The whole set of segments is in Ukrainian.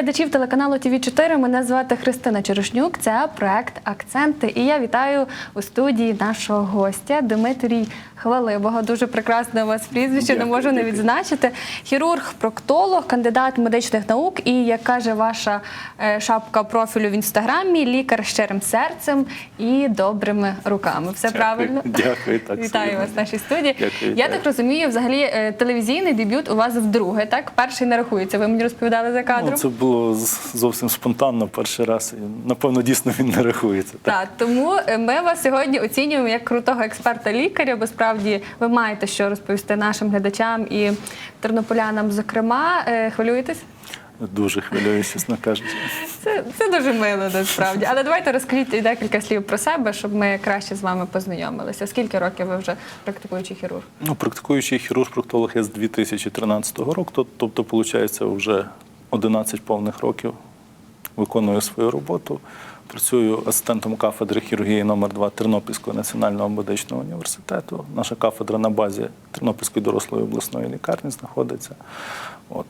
глядачів телеканалу ТВ 4 Мене звати Христина Черешнюк. Це проект Акценти. І я вітаю у студії нашого гостя Дмитрій Хвалибого. Дуже прекрасне у вас прізвище, не можу не відзначити. Хірург, проктолог, кандидат медичних наук і, як каже ваша е, шапка профілю в інстаграмі, лікар з щирим серцем і добрими руками. Все Дякую, правильно? дякую, так, Вітаю вас в нашій студії. Дякую, Я так розумію, взагалі е, телевізійний дебют у вас вдруге, так? Перший не рахується. Ви мені розповідали за кадром. Ну, це було зовсім спонтанно перший раз. Напевно, дійсно він не рахується. Так. Так, тому е, ми вас сьогодні оцінюємо як крутого експерта-лікаря, бо справді ви маєте що розповісти нашим глядачам і тернополянам. Зокрема, Е, хвилюєтесь? Дуже хвилююся, чесно кажучи. Це, це дуже мило насправді. Але давайте розкажіть декілька слів про себе, щоб ми краще з вами познайомилися. Скільки років ви вже практикуючий хірург? Ну, практикуючий хірург-проктолог я з 2013 року, тобто, виходить, вже 11 повних років виконую свою роботу. Працюю асистентом кафедри хірургії номер 2 Тернопільського національного медичного університету. Наша кафедра на базі Тернопільської дорослої обласної лікарні знаходиться. От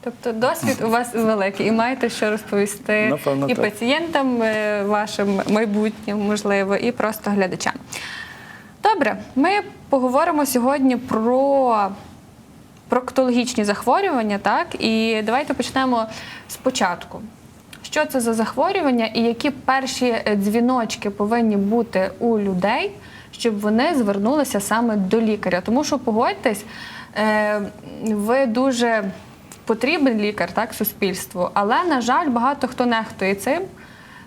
Тобто досвід у вас великий і маєте що розповісти Напевно, і так. пацієнтам е, вашим майбутнім, можливо, і просто глядачам. Добре, ми поговоримо сьогодні про проктологічні захворювання, так? І давайте почнемо спочатку. Що це за захворювання і які перші е, дзвіночки повинні бути у людей, щоб вони звернулися саме до лікаря? Тому що погодьтесь, е, ви дуже потрібен лікар так, суспільству, але, на жаль, багато хто нехтує цим.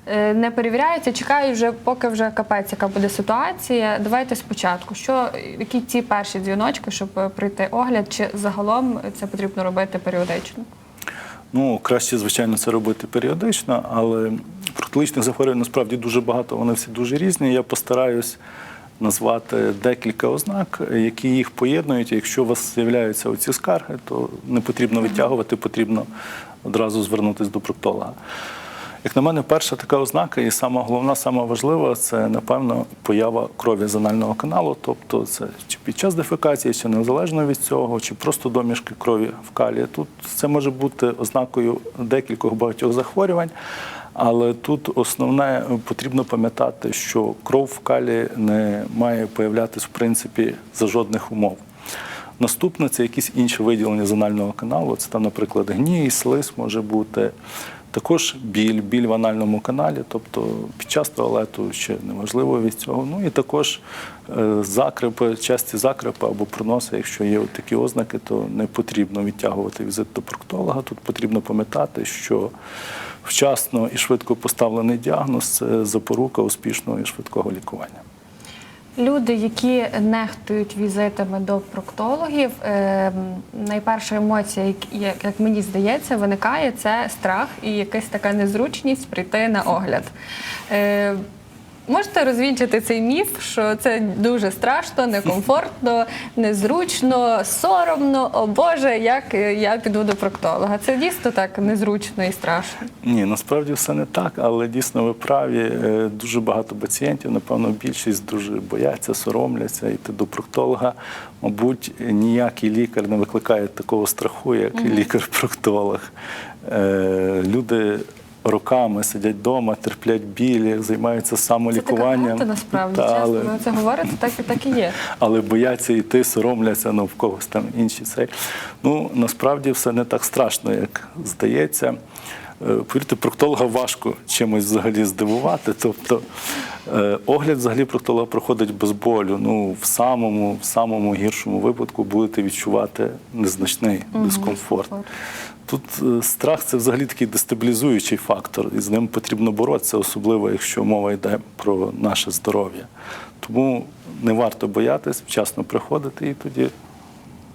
е, Не перевіряється, чекають вже, поки вже капець, яка буде ситуація. Давайте спочатку. Що, які ці перші дзвіночки, щоб пройти огляд, чи загалом це потрібно робити періодично? Ну, краще, звичайно, це робити періодично, але протиличних захворювань насправді дуже багато, вони всі дуже різні. Я постараюсь назвати декілька ознак, які їх поєднують. Якщо у вас з'являються оці скарги, то не потрібно витягувати, потрібно одразу звернутися до проктолога. Як на мене, перша така ознака, і сама головна, сама важлива, це напевно поява крові з анального каналу. Тобто, це чи під час дефекації, чи незалежно від цього, чи просто домішки крові в калі. Тут це може бути ознакою декількох багатьох захворювань. Але тут основне потрібно пам'ятати, що кров в калі не має появлятися в принципі за жодних умов. Наступне це якісь інші виділення з анального каналу. Це там, наприклад, гній, слиз може бути. Також біль, біль в анальному каналі, тобто під час туалету ще неважливо від цього. Ну і також е, закрепи, часті закрепи або проноси, якщо є такі ознаки, то не потрібно відтягувати візит до проктолога. Тут потрібно пам'ятати, що вчасно і швидко поставлений діагноз це запорука успішного і швидкого лікування. Люди, які нехтують візитами до проктологів, е, найперша емоція, як, мені здається, виникає це страх і якась така незручність прийти на огляд. Можете розвінчити цей міф, що це дуже страшно, некомфортно, незручно, соромно. О Боже, як я піду до проктолога. Це дійсно так незручно і страшно. Ні, насправді все не так, але дійсно ви праві. Е, Дуже багато пацієнтів, напевно, більшість дуже бояться, соромляться йти до проктолога. Мабуть, ніякий лікар не викликає такого страху, як лікар-проктолог. Е, Люди роками сидять вдома, терплять білі, займаються Це самолікуванням. така правда насправді. Та, Чесно, але- це говорите, так і так і є. але бояться йти, соромляться, ну в когось там інші цей. Ну насправді все не так страшно, як здається. Е, Повірте, проктолога важко чимось взагалі здивувати. Тобто е, огляд взагалі проктолога проходить без болю. Ну, в самому, в самому гіршому випадку будете відчувати незначний дискомфорт. Тут е, страх це взагалі такий дестабілізуючий фактор, і з ним потрібно боротися, особливо якщо мова йде про наше здоров'я. Тому не варто боятись, вчасно приходити, і тоді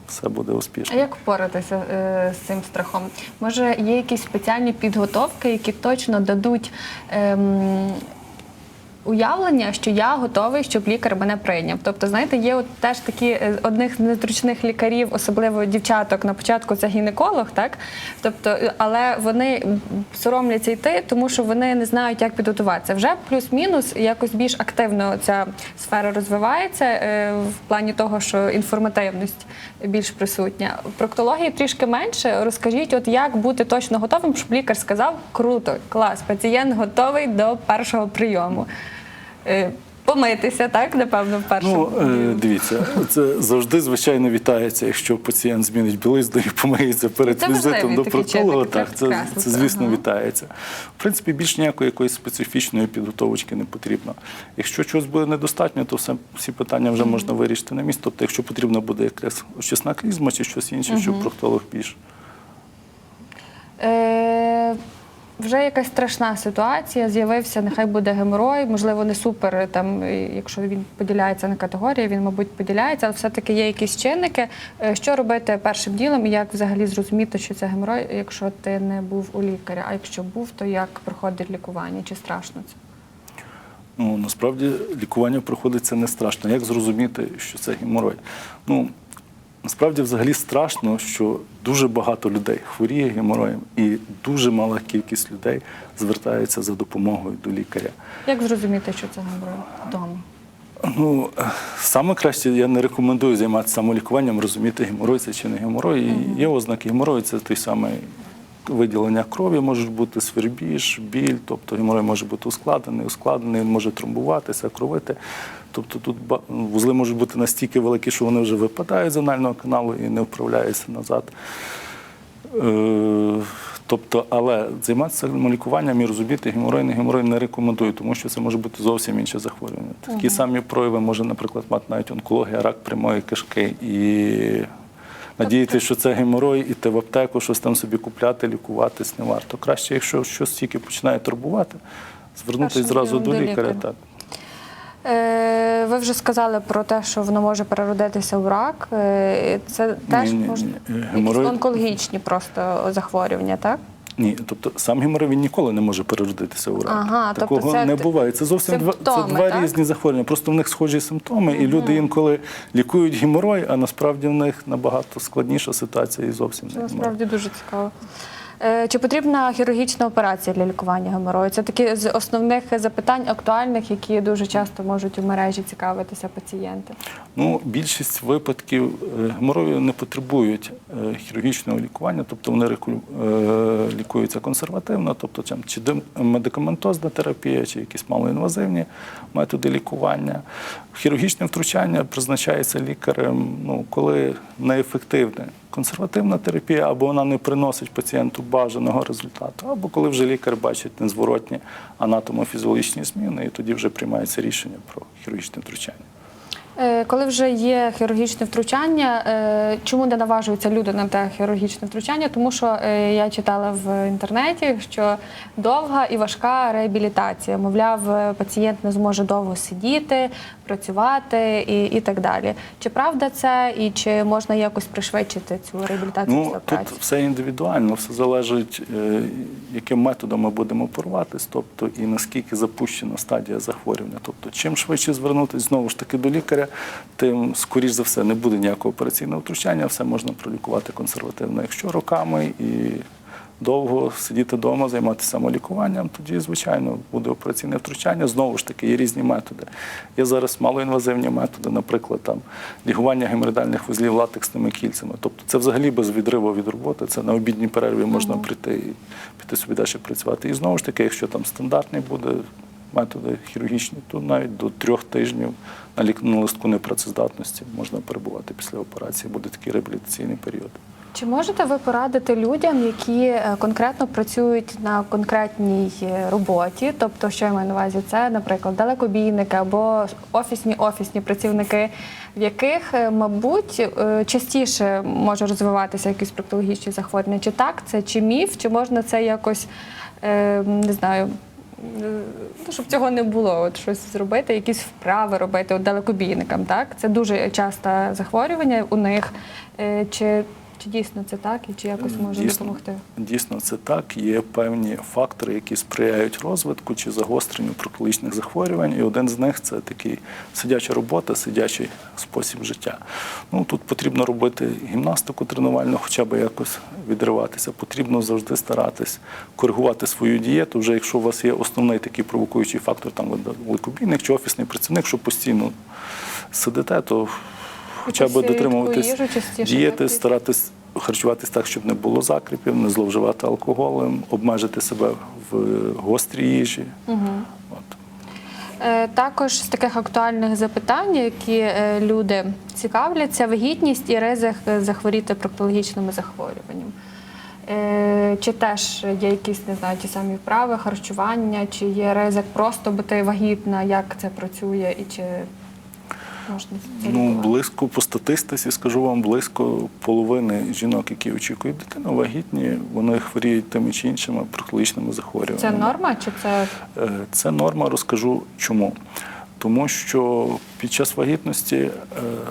все буде успішно. А як впоратися е, з цим страхом? Може, є якісь спеціальні підготовки, які точно дадуть ем, уявлення, що я готовий, щоб лікар мене прийняв. Тобто, знаєте, є от теж такі е, одних з незручних лікарів, особливо дівчаток на початку це гінеколог, так тобто, е, але вони соромляться йти, тому що вони не знають, як підготуватися. Вже плюс-мінус якось більш активно ця сфера розвивається е, в плані того, що інформативність більш присутня. Проктології трішки менше. Розкажіть, от як бути точно готовим, щоб лікар сказав круто, клас, пацієнт готовий до першого прийому. Е, Помитися, так, напевно, в першому. Ну, е, дивіться, це завжди, звичайно, вітається, якщо пацієнт змінить білизну і помиється перед Це візитом до чинник, Так, це це, це звісно, ага. вітається. В принципі, більш ніякої якоїсь специфічної підготовочки не потрібно. Якщо чогось буде недостатньо, то все, всі питання вже можна вирішити на місці. Тобто, якщо потрібно буде якась очисна клізма чи щось інше, щоб проктолог більш. Е, вже якась страшна ситуація, з'явився, нехай буде геморой, можливо, не супер, там, якщо він поділяється на категорії, він, мабуть, поділяється, але все-таки є якісь чинники. Е, Що робити першим ділом і як взагалі зрозуміти, що це геморой, якщо ти не був у лікаря? А якщо був, то як проходить лікування? Чи страшно це? Ну, насправді лікування проходиться не страшно. Як зрозуміти, що це геморой? Ну, насправді взагалі страшно, що дуже багато людей хворіє гемороєм, і дуже мала кількість людей звертається за допомогою до лікаря. Як зрозуміти, що це геморрой вдома? Ну, саме краще я не рекомендую займатися самолікуванням, розуміти, геморрой це чи не геморрой. І Є ознаки геморрою, це той самий виділення крові, можуть бути свербіж, біль, тобто геморой може бути ускладений, ускладений, він може тромбуватися, кровити. Тобто тут вузли можуть бути настільки великі, що вони вже випадають з анального каналу і не вправляються назад. Е, Тобто, але займатися самолікуванням і розуміти геморой, не геморой не рекомендую, тому що це може бути зовсім інше захворювання. Такі самі прояви може, наприклад, мати навіть онкологія, рак прямої кишки. І надіятися, що це геморой, іти в аптеку, щось там собі купляти, лікуватись не варто. Краще, якщо щось тільки починає турбувати, звернутися зразу до лікаря. Так. Е, ви вже сказали про те, що воно може переродитися в рак. Е, Це теж ні, ні, ні. якісь Геморой- онкологічні просто захворювання, так? Ні, тобто сам геморрой він ніколи не може переродитися у рак. Ага, тобто Такого це не буває. Це зовсім два, це два так? різні захворювання. Просто в них схожі симптоми, і люди інколи лікують геморой, а насправді в них набагато складніша ситуація і зовсім Це не насправді дуже цікаво. Е, Чи потрібна хірургічна операція для лікування геморою? Це такі з основних запитань актуальних, які дуже часто можуть у мережі цікавитися пацієнти. Ну, більшість випадків е, геморою не потребують е, хірургічного лікування, тобто вони лікуються консервативно, тобто чи медикаментозна терапія, чи якісь малоінвазивні методи лікування. Хірургічне втручання призначається лікарем, ну, коли неефективне. Консервативна терапія або вона не приносить пацієнту бажаного результату, або коли вже лікар бачить незворотні анатомофізіологічні зміни, і тоді вже приймається рішення про хірургічне втручання. Е, Коли вже є хірургічне втручання, е, чому не наважуються люди на те хірургічне втручання? Тому що е, я читала в інтернеті, що довга і важка реабілітація. Мовляв, пацієнт не зможе довго сидіти, працювати і, і так далі. Чи правда це, і чи можна якось пришвидшити цю реабілітацію Ну тут все індивідуально, все залежить, е, яким методом ми будемо оперуватись, тобто і наскільки запущена стадія захворювання. Тобто, чим швидше звернутися знову ж таки до лікаря, тим скоріш за все не буде ніякого операційного втручання, все можна пролікувати консервативно. Якщо роками і довго сидіти вдома, займатися самолікуванням, тоді, звичайно, буде операційне втручання. Знову ж таки, є різні методи. Є зараз малоінвазивні методи, наприклад, там лігування геморроїдальних вузлів латексними кільцями. Тобто це взагалі без відриву від роботи. Це на обідній перерві можна прийти і піти собі далі працювати. І знову ж таки, якщо там стандартний буде методи хірургічні, то навіть до трьох тижнів на лік- на листку непрацездатності можна перебувати після операції. Буде такий реабілітаційний період. Чи можете ви порадити людям, які е, конкретно працюють на конкретній е, роботі? Тобто, що я маю на увазі, це, наприклад, далекобійники або офісні офісні працівники, в яких, е, мабуть, частіше може розвиватися якісь проктологічні захворювання? Чи так це, чи міф, чи можна це якось не знаю? Ну, щоб цього не було, от щось зробити, якісь вправи робити от далекобійникам, так? Це дуже часте захворювання у них. Чи, Чи дійсно це так, і чи якось може Дійсно. допомогти? Дійсно, це так. Є певні фактори, які сприяють розвитку чи загостренню проктологічних захворювань. І один з них це такий сидяча робота, сидячий спосіб життя. Ну тут потрібно робити гімнастику тренувальну, хоча б якось відриватися. Потрібно завжди старатись коригувати свою дієту. Вже якщо у вас є основний такий провокуючий фактор, там великобійник чи офісний працівник, що постійно сидите, то хоча б дотримуватись дієти, старатись харчуватись так, щоб не було закріпів, не зловживати алкоголем, обмежити себе в гострій їжі. От. Е, Також з таких актуальних запитань, які е, люди цікавляться, вагітність і ризик е, захворіти проктологічними захворюванням. Чи теж є якісь, не знаю, ті самі вправи, харчування, чи є ризик просто бути вагітна, як це працює і чи можна Ну, близько по статистиці, скажу вам, близько половини жінок, які очікують дитину, вагітні, вони хворіють тими чи іншими проктологічними захворюваннями. Це норма, чи це Е, Це норма, розкажу чому. Тому що під час вагітності е,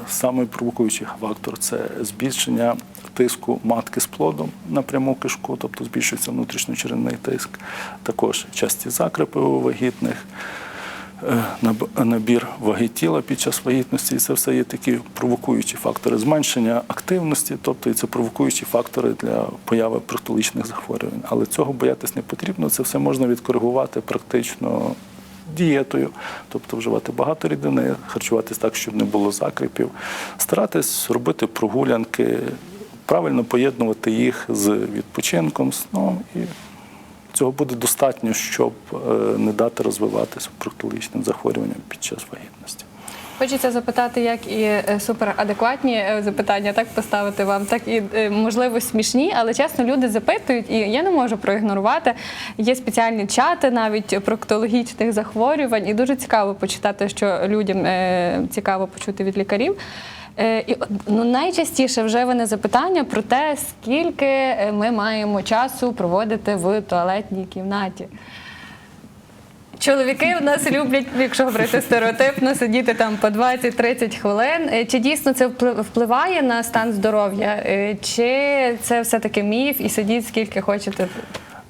самий провокуючий фактор це збільшення тиску матки з плодом на пряму кишку, тобто збільшується внутрішньочеревний тиск, також часті закрепи у вагітних, набір ваги тіла під час вагітності. І це все є такі провокуючі фактори зменшення активності, тобто і це провокуючі фактори для появи проктологічних захворювань. Але цього боятись не потрібно. Це все можна відкоригувати практично дієтою, тобто вживати багато рідини, харчуватись так, щоб не було закріпів, старатись робити прогулянки, правильно поєднувати їх з відпочинком, сном і цього буде достатньо, щоб е, не дати розвиватися проктологічним захворюванням під час вагітності. Хочеться запитати, як і е, суперадекватні е, запитання, так поставити вам, так і можливо смішні, але чесно, люди запитують, і я не можу проігнорувати. Є спеціальні чати навіть проктологічних захворювань, і дуже цікаво почитати, що людям цікаво почути від лікарів. Е, ну, найчастіше вже вони запитання про те, скільки е, ми маємо часу проводити в туалетній кімнаті. Чоловіки у нас люблять, якщо говорити стереотипно, сидіти там по 20-30 хвилин. Е, Чи дійсно це впли- впливає на стан здоров'я? Чи це все-таки міф і сидіть скільки хочете?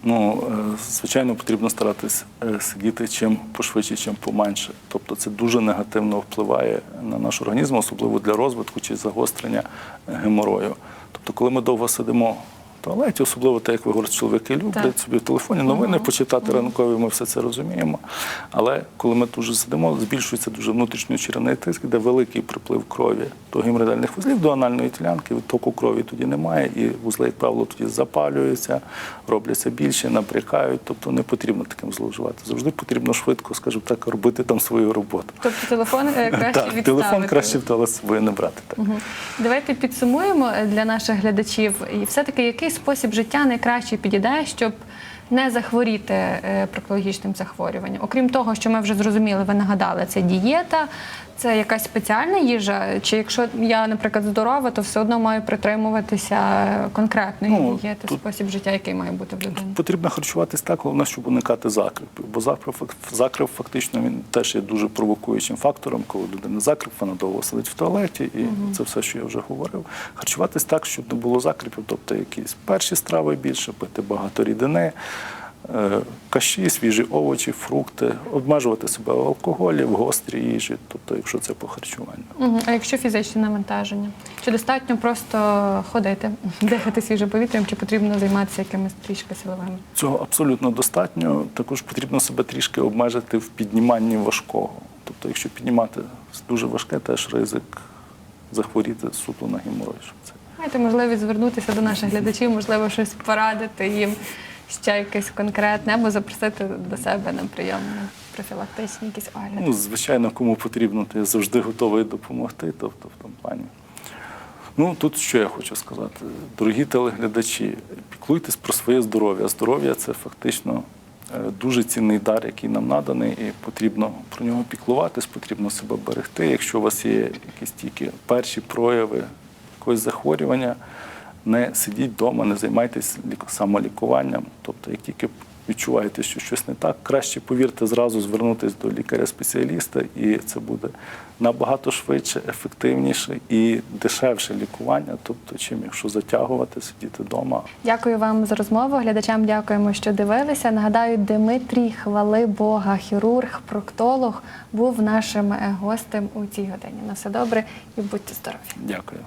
Ну, е, звичайно, потрібно старатись е, сидіти чим пошвидше, чим поменше. Тобто це дуже негативно впливає на наш організм, особливо для розвитку чи загострення е, геморою. Тобто, коли ми довго сидимо туалеті, особливо те, як ви говорите, чоловіки люблять собі в телефоні новини почитати ранкові, ми все це розуміємо. Але коли ми дуже сидимо, збільшується дуже внутрішньочеревний тиск, де великий приплив крові до геморроїдальних вузлів, до анальної ділянки, відтоку крові тоді немає, і вузли, як правило, тоді запалюються, робляться більше, набрякають. Тобто не потрібно таким зловживати. Завжди потрібно швидко, скажімо так, робити там свою роботу. Тобто телефон е, краще так, відставити? телефон краще в туалет собою не брати. Так. Мгм. Давайте підсумуємо е, для наших глядачів. І все-таки який спосіб життя найкраще підійде, щоб не захворіти е, проктологічним захворюванням? Окрім того, що ми вже зрозуміли, ви нагадали, це дієта, це якась спеціальна їжа. Чи якщо я, наприклад, здорова, то все одно маю притримуватися конкретної Ну, дієти, тут- спосіб життя, який має бути в людини? Потрібно харчуватись так, головне, щоб уникати закріпів. Бо закрив, закрив фактично він теж є дуже провокуючим фактором, коли людина закріп, вона довго сидить в туалеті, і це все, що я вже говорив. Харчуватись так, щоб не було закріпів, тобто якісь перші страви більше, пити багато рідини. Е, Каші, свіжі овочі, фрукти, обмежувати себе в алкоголі, в гострій їжі, тобто, якщо це по харчуванню. А якщо фізичне навантаження? Чи достатньо просто ходити, дихати свіжим повітрям, чи потрібно займатися якимись трішки силовими? Цього абсолютно достатньо. Також потрібно себе трішки обмежити в підніманні важкого. Тобто, якщо піднімати дуже важке, теж ризик захворіти суто на це. Маєте можливість звернутися до наших глядачів, можливо, щось порадити їм ще якесь конкретне, або запросити до себе на прийом профілактичні якісь огляди. Ну, звичайно, кому потрібно, то я завжди готовий допомогти. Тобто, в тому плані. Ну, тут що я хочу сказати. Дорогі телеглядачі, піклуйтесь про своє здоров'я. Здоров'я це фактично е, дуже цінний дар, який нам наданий, і потрібно про нього піклуватись, потрібно себе берегти. Якщо у вас є якісь тільки перші прояви якогось захворювання, не сидіть вдома, не займайтесь лік- самолікуванням. Тобто, як тільки відчуваєте, що щось не так, краще повірте зразу звернутися до лікаря-спеціаліста, і це буде набагато швидше, ефективніше і дешевше лікування, тобто, чим якщо затягувати, сидіти вдома. Дякую вам за розмову. Глядачам дякуємо, що дивилися. Нагадаю, Дмитрій хвали Бога, хірург, проктолог, був нашим гостем у цій годині. На все добре і будьте здорові. Дякую.